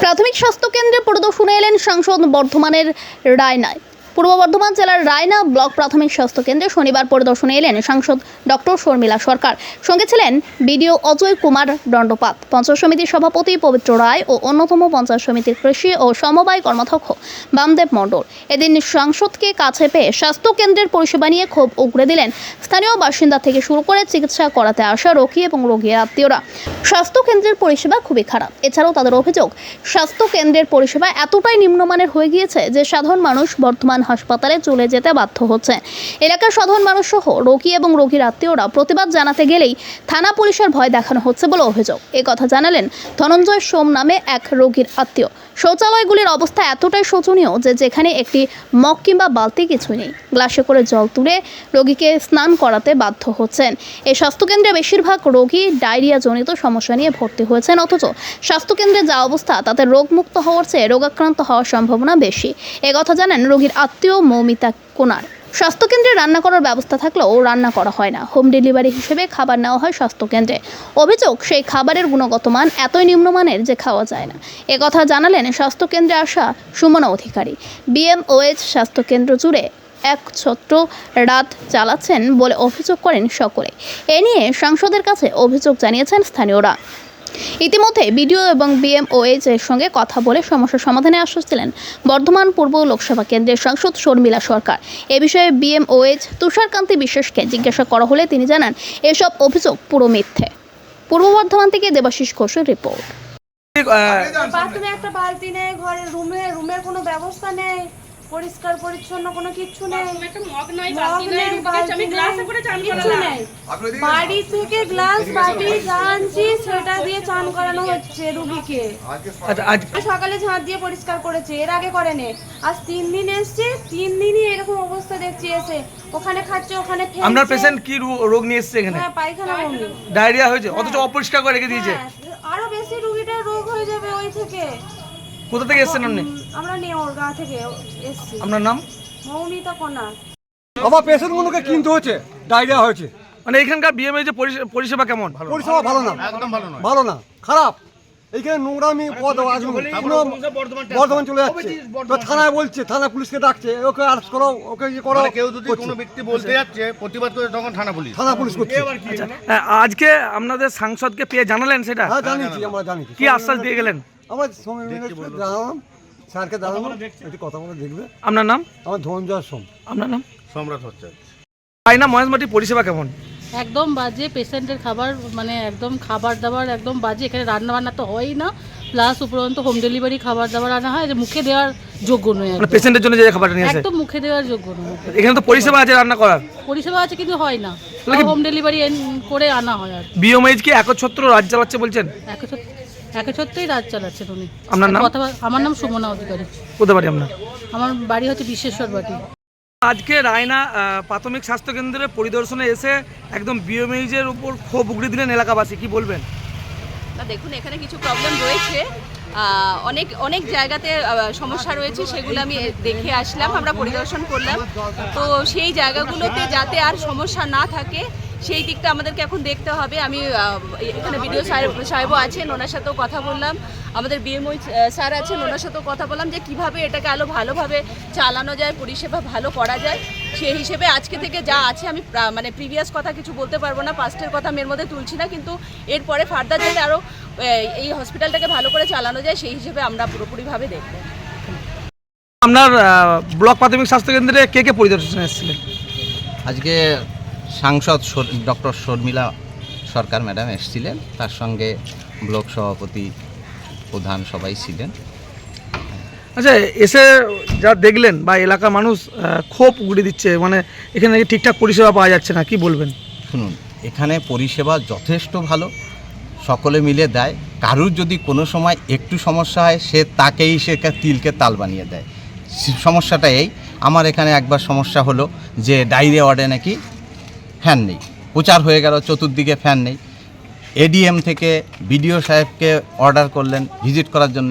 প্রাথমিক স্বাস্থ্য কেন্দ্রে পরিদর্শনে এলেন সাংসদ বর্ধমানের রায়নায়। পূর্ব বর্ধমান জেলার রায়না ব্লক প্রাথমিক স্বাস্থ্য কেন্দ্রে শনিবার পরিদর্শনে এলেন সাংসদ ডক্টর শর্মিলা সরকার। সঙ্গে ছিলেন বিডিও অজয় কুমার দণ্ডপাত, পঞ্চায়েত সমিতির সভাপতি পবিত্র রায় ও অন্যতম পঞ্চায়েত সমিতির কৃষি ও সমবায় কর্মাধ্যক্ষ বামদেব মণ্ডল। এদিন সাংসদকে কাছে পেয়ে স্বাস্থ্য কেন্দ্রের পরিষেবা নিয়ে ক্ষোভ উগড়ে দিলেন স্থানীয় বাসিন্দা থেকে শুরু করে চিকিৎসা করাতে আসা রোগী এবং রোগীর আত্মীয়রা। স্বাস্থ্য কেন্দ্রের পরিষেবা খুবই খারাপ। এছাড়াও তাদের অভিযোগ, স্বাস্থ্য কেন্দ্রের পরিষেবা এতটাই নিম্নমানের হয়ে গিয়েছে যে সাধারণ মানুষ বর্তমান হাসপাতালে চলে যেতে বাধ্য হচ্ছে। এলাকার সাধারণ মানুষ সহ রোগী এবং রোগীর আত্মীয়রা প্রতিবাদ জানাতে গেলেই থানা পুলিশের ভয় দেখানো হচ্ছে বলে অভিযোগ। এ কথা জানালেন ধনঞ্জয় সোম নামে এক রোগীর আত্মীয়। শৌচালয়গুলির অবস্থা এতটাই শোচনীয় যে যেখানে একটি মগ কিংবা বালতি কিছুই নেই। গ্লাসে করে জল তুলে রোগীকে স্নান করাতে বাধ্য হচ্ছেন। এই স্বাস্থ্যকেন্দ্রে বেশিরভাগ রোগী ডায়রিয়া জনিত সমস্যা নিয়ে ভর্তি হয়েছেন, অথচ স্বাস্থ্যকেন্দ্রে যা অবস্থা, তাতে রোগমুক্ত হওয়ার চেয়ে রোগাক্রান্ত হওয়ার সম্ভাবনা বেশি। এ কথা জানান রোগীর আত্মীয়। মৌমিতা কোনার। স্বাস্থ্যকেন্দ্রে রান্না করার ব্যবস্থা থাকলেও রান্না করা হয় না। হোম ডেলিভারি হিসেবে খাবার নেওয়া হয় স্বাস্থ্যকেন্দ্রে। অভিযোগ, সেই খাবারের গুণগত মান এতই নিম্নমানের যে খাওয়া যায় না। কথা জানালেন স্বাস্থ্যকেন্দ্রে আসা সুমনা অধিকারী। বিএমওএইচ স্বাস্থ্যকেন্দ্র জুড়ে এক ছত্র রাত চালাচ্ছেন বলে অভিযোগ করেন সকলে। এ নিয়ে সাংসদের কাছে অভিযোগ জানিয়েছেন স্থানীয়রা। ইতিমধ্যে বিডিও এবং বিএমওএইচ এর সঙ্গে কথা বলে সমস্যা সমাধানে আশ্বাস দিলেন বর্ধমান পূর্ব লোকসভা কেন্দ্রের সাংসদ শর্মিলা সরকার। এ বিষয়ে বিএমওএইচ তুষারকান্তি বিশ্বাসকে জিজ্ঞাসা করা হলে তিনি জানান এসব অভিযোগ পুরো মিথ্যে। পূর্ব বর্ধমান থেকে দেবাশিস ঘোষের রিপোর্ট। বাথরুমে একটা বালতি নেই ঘরের রুমে রুমের কোনো ব্যবস্থা নেই। পরিষ্কার পরিচ্ছন্ন কোনো কিচ্ছু নেই। বাড়ি থেকে গ্লাস বাটি যা আনছি সেটা দিয়ে চান করানো হচ্ছে রুগীকে। আচ্ছা সকালে ঝাঁট দিয়ে পরিষ্কার করেছে এর আগে করেনি। আজ তিন দিন এসছে তিন দিনই এরকম অবস্থা দেখছি এসে। ওখানে খাচ্ছে ওখানে আপনার পেশেন্ট কি রোগ নিয়ে এসেছে এখানে? হ্যাঁ পায়খানা ডায়রিয়া হয়েছে অথচ অপরিষ্কার করে রেখে দিয়েছে। হ্যাঁ, আরও বেশি রুগীটার রোগ হয়ে যাবে ওই থেকে। কোথা থেকে এসেছেন আপনি? আমরা নেওর গা থেকে এসছি। আপনার নাম? মৌমিতা কন্যা। আমার পেশেন্টগুলোকে কিনতে হচ্ছে ডায়রিয়া হয়েছে। মানে এখানকার বিএমএ যে পরিষে- পরিষেবা কেমন? পরিষেবা ভালো না। একদম ভালো না। ভালো না। খারাপ। এইখানে নোংরামি পদ আসবে কোনো বর্ধমান চলে যাচ্ছে। তো থানায় বলছে থানা পুলিশকে ডাকছে ওকে আরেস্ট করো ওকে ইয়ে করো। কেউ যদি কোনো ব্যক্তি বলতে যাচ্ছে প্রতিবাদ করে তখন থানা পুলিশ। থানা পুলিশ করছে। হ্যাঁ, আজকে আপনাদের সাংসদকে পেয়ে জানালেন সেটা? হ্যাঁ জানিয়েছি আমরা জানিয়েছি। কি আশ্বাস দিয়ে গেলেন? আমরা সময় মিলে জানালাম স্যারকে জানালাম একটু কথা বলে দেখবে। আপনার নাম? আমার ধনঞ্জয় সোম। আপনার নাম? সম্রাট হচ্ছে আয়না মহেশমাটি পরিষেবা কেমন? একদম বাজে পেশেন্টের খাবার মানে একদম খাবার দাবার একদম বাজে এখানে রান্না বান্না তো হয়ই না। প্লাস উপরন্ত হোম ডেলিভারি খাবার দাবার আনা হয় যে মুখে দেওয়ার যোগ্য নয় মানে পেশেন্টের জন্য যে খাবারটা নিয়ে আসে? একদম মুখে দেওয়ার যোগ্য নয়। এখানে তো পরিষেবা আছে রান্না করার। পরিষেবা আছে কিন্তু হয় না। তাহলে হোম ডেলিভারি করে আনা হয় আর বিএমএইচ কি একচ্ছত্র রাজ চালাচ্ছে বলছেন? একে সত্যিই রাত চালাচ্ছেন উনি। আপনার নাম? কথা আমার নাম সুমনা অধিকারী। কোথায় বাড়ি আপনার? আমার বাড়ি হচ্ছে বিশ্বেশ্বর বাটি। আজকে রায়না প্রাথমিক স্বাস্থ্য কেন্দ্রে পরিদর্শনে এসে একদম বিএমএইচের উপর ক্ষোভ উগড়ে দিলেন এলাকাবাসী কি বলবেন? না দেখুন এখানে কিছু প্রবলেম রয়েছে। অনেক অনেক জায়গাতে সমস্যা রয়েছে সেগুলো আমি দেখে আসলাম আমরা পরিদর্শন করলাম। তো সেই জায়গাগুলোতে যাতে আর সমস্যা না থাকে সেই দিকটা আমাদেরকে এখন দেখতে হবে। আমি এখানে বিডিও সাহেব সাহেবও আছেন ওনার সাথেও কথা বললাম। আমাদের বিএমও স্যার আছেন ওনার সাথেও কথা বললাম যে কীভাবে এটাকে আরও ভালোভাবে চালানো যায় পরিষেবা ভালো করা যায়। সেই হিসেবে আজকে থেকে যা আছে আমি মানে প্রিভিয়াস কথা কিছু বলতে পারব না পাস্টের কথা আমি এর মধ্যে তুলছি না কিন্তু এরপরে ফার্দার যাতে আরও এই হসপিটালটাকে ভালো করে চালানো যায় সেই হিসেবে আমরা পুরোপুরিভাবে দেখব। আপনার ব্লক প্রাথমিক স্বাস্থ্য কেন্দ্রে কে কে পরিদর্শনে এসেছিলেন? আজকে সাংসদ ডক্টর শর্মিলা সরকার ম্যাডাম এসেছিলেন। তার সঙ্গে ব্লক সভাপতি প্রধান সবাই ছিলেন। আচ্ছা এসে যা দেখলেন বা এলাকার মানুষ ক্ষোভ উগড়ে দিচ্ছে মানে এখানে নাকি ঠিকঠাক পরিষেবা পাওয়া যাচ্ছে না কি বলবেন? শুনুন এখানে পরিষেবা যথেষ্ট ভালো সকলে মিলে দেয়। কারুর যদি কোনো সময় একটু সমস্যা হয় সে তাকেই সে তিলকে তাল বানিয়ে দেয়। সমস্যাটা এই আমার এখানে একবার সমস্যা হলো যে ডায়রিয়া ওয়ার্ডে নাকি ফ্যান নেই। প্রচার হয়ে গেল, চতুর্দিকে ফ্যান নেই। এডিএম থেকে বিডিও সাহেবকে অর্ডার করলেন ভিজিট করার জন্য।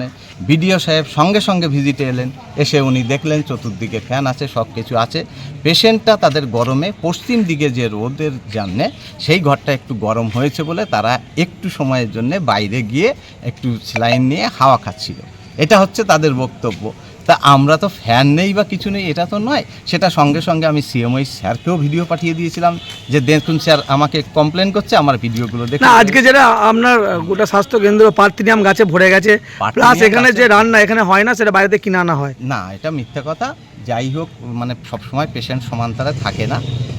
বিডিও সাহেব সঙ্গে সঙ্গে ভিজিটে এলেন। এসে উনি দেখলেন চতুর্দিকে ফ্যান আছে সব কিছু আছে। পেশেন্টটা তাদের গরমে পশ্চিম দিকে যে রোদের জন্যে সেই ঘরটা একটু গরম হয়েছে বলে তারা একটু সময়ের জন্য বাইরে গিয়ে একটু স্লাইন নিয়ে হাওয়া খাচ্ছিল। এটা হচ্ছে তাদের বক্তব্য। তা আমরা তো ফ্যান নেই বা কিছু নেই এটা তো নয়। সেটা সঙ্গে সঙ্গে আমি সিএমওই স্যারকেও ভিডিও পাঠিয়ে দিয়েছিলাম যে দেখুন স্যার আমাকে কমপ্লেন করছে আমার ভিডিওগুলো দেখুন। আজকে যেটা আপনার গোটা স্বাস্থ্য কেন্দ্র পার্থিনিয়াম গাছে ভরে গেছে। প্লাস এখানে যে রান্না এখানে হয় না সেটা বাইরেতে কিনে আনা হয়। না এটা মিথ্যা কথা। যাই হোক মানে সবসময় পেশেন্ট সমান্তরে থাকে না।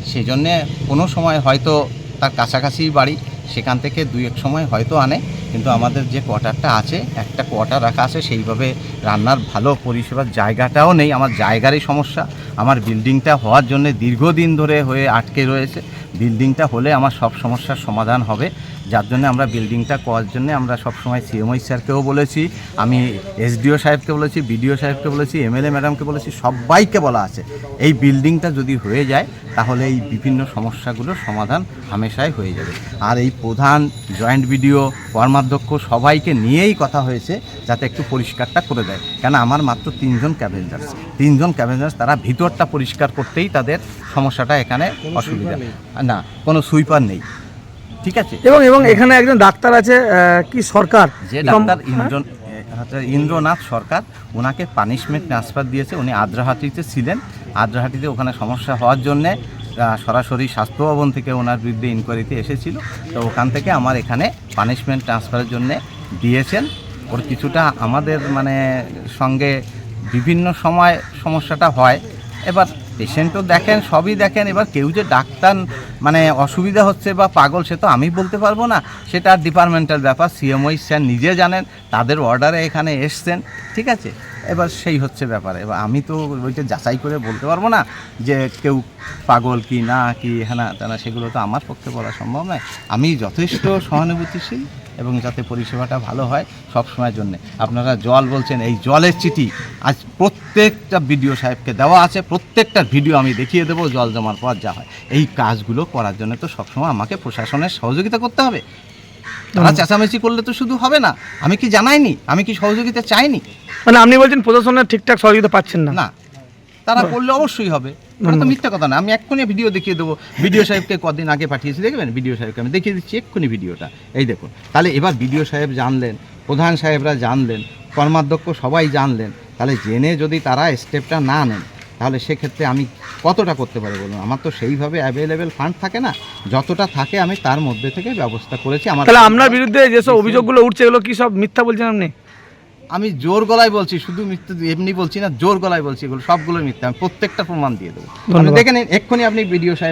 সেই জন্যে কোনো সময় হয়তো তার কাছাকাছি বাড়ি সেখান থেকে দুই এক সময় হয়তো আনে। কিন্তু আমাদের যে কোয়ার্টারটা আছে, একটা কোয়ার্টার রাখা আছে, সেইভাবে রান্নার ভালো পরিষেবার জায়গাটাও নেই। আমার জায়গারই সমস্যা। আমার বিল্ডিংটা হওয়ার জন্য দীর্ঘদিন ধরে হয়ে আটকে রয়েছে। বিল্ডিংটা হলে আমার সব সমস্যার সমাধান হবে। যার জন্য আমরা বিল্ডিংটা করার জন্য আমরা সব সবসময় সিএমআই স্যারকেও বলেছি, আমি এসডিও সাহেবকে বলেছি বিডিও সাহেবকে বলেছি এমএলএ ম্যাডামকে বলেছি, সবাইকে বলা আছে। এই বিল্ডিংটা যদি হয়ে যায়, তাহলে এই বিভিন্ন সমস্যাগুলোর সমাধান হামেশাই হয়ে যাবে। আর এই প্রধান জয়েন্ট বিডিও কর্মাধ্যক্ষ সবাইকে নিয়েই কথা হয়েছে যাতে একটু পরিষ্কারটা করে দেয়। কেন আমার মাত্র তিনজন ক্যাবেঞ্জার্স তিনজন ক্যাবেঞ্জার্স তারা ভিতরটা পরিষ্কার করতেই তাদের সমস্যাটা এখানে অসুবিধা। না কোনো সুইপার নেই। ঠিক আছে? এবং এবং এখানে একজন ডাক্তার আছে কি সরকার? যে ডাক্তার ইন্দ্র হচ্ছে ইন্দ্রনাথ সরকার ওনাকে পানিশমেন্ট ট্রান্সফার দিয়েছে। উনি আদ্রাহাটিতে ছিলেন। আদ্রাহাটিতে ওখানে সমস্যা হওয়ার জন্যে সরাসরি স্বাস্থ্য ভবন থেকে ওনার বিরুদ্ধে ইনকোয়ারিতে এসেছিল। তো ওখান থেকে আমার এখানে পানিশমেন্ট ট্রান্সফারের জন্যে দিয়েছেন। ওর কিছুটা আমাদের মানে সঙ্গে বিভিন্ন সময় সমস্যাটা হয়। এবার পেশেন্টও দেখেন, সবই দেখেন। এবার কেউ যে ডাক্তার মানে অসুবিধা হচ্ছে বা পাগল, সে তো আমি বলতে পারব না। সেটা ডিপার্টমেন্টাল ব্যাপার। সিএমওই স্যার নিজে জানেন, তাদের অর্ডারে এখানে এসছেন। ঠিক আছে? এবার সেই হচ্ছে ব্যাপার। এবার আমি তো ওইটা যাচাই করে বলতে পারব না যে কেউ পাগল কি না, কি হ্যাঁ তারা সেগুলো তো আমার পক্ষে বলা সম্ভব নয়। আমি যথেষ্ট সহানুভূতিশীল এবং যাতে পরিষেবাটা ভালো হয় সব সময়ের জন্য। আপনারা জল বলছেন, এই জলের চিঠি। আজ প্রত্যেকটা ভিডিও সাহেবকে দেওয়া আছে, প্রত্যেকটা ভিডিও আমি দেখিয়ে দেবো, জল জমার পর যা হয়। এই কাজগুলো করার জন্য তো সবসময় আমাকে প্রশাসনের সহযোগিতা করতে হবে। তারা চেঁচামেচি করলে তো শুধু হবে না। আমি কি জানাইনি? আমি কি সহযোগিতা চাইনি? মানে আপনি বলছেন প্রশাসনের ঠিকঠাক সহযোগিতা পাচ্ছেন না। না। তারা করলে অবশ্যই হবে। এটা তো মিথ্যা কথা না। আমি এক্ষুনি ভিডিও দেখিয়ে দেবো। ভিডিও সাহেবকে কদিন আগে পাঠিয়েছি দেখবেন? ভিডিও সাহেবকে আমি দেখিয়ে দিচ্ছি এক্ষুনি ভিডিওটা। এই দেখুন। তাহলে এবার ভিডিও সাহেব জানলেন প্রধান সাহেবরা জানলেন কর্মাধ্যক্ষ সবাই জানলেন। তাহলে জেনে যদি তারা স্টেপটা না নেন তাহলে সেক্ষেত্রে আমি কতটা করতে পারি বলুন? আমার তো সেইভাবে অ্যাভেলেবেল ফান্ড থাকে না। যতটা থাকে আমি তার মধ্যে থেকে ব্যবস্থা করেছি। আমার তাহলে আপনার বিরুদ্ধে যেসব অভিযোগগুলো উঠছে এগুলো কি সব মিথ্যা বলছেন আপনি? আমি জোর গলায় বলছি শুধু মিথ্যা এমনি বলছি না জোর গলায় বলছি এগুলো সবগুলো মিথ্যা। আমি প্রত্যেকটা প্রমাণ দিয়ে দেবো। দেখেন দেখে নিন এক্ষুনি আপনি বিডিও সাহেব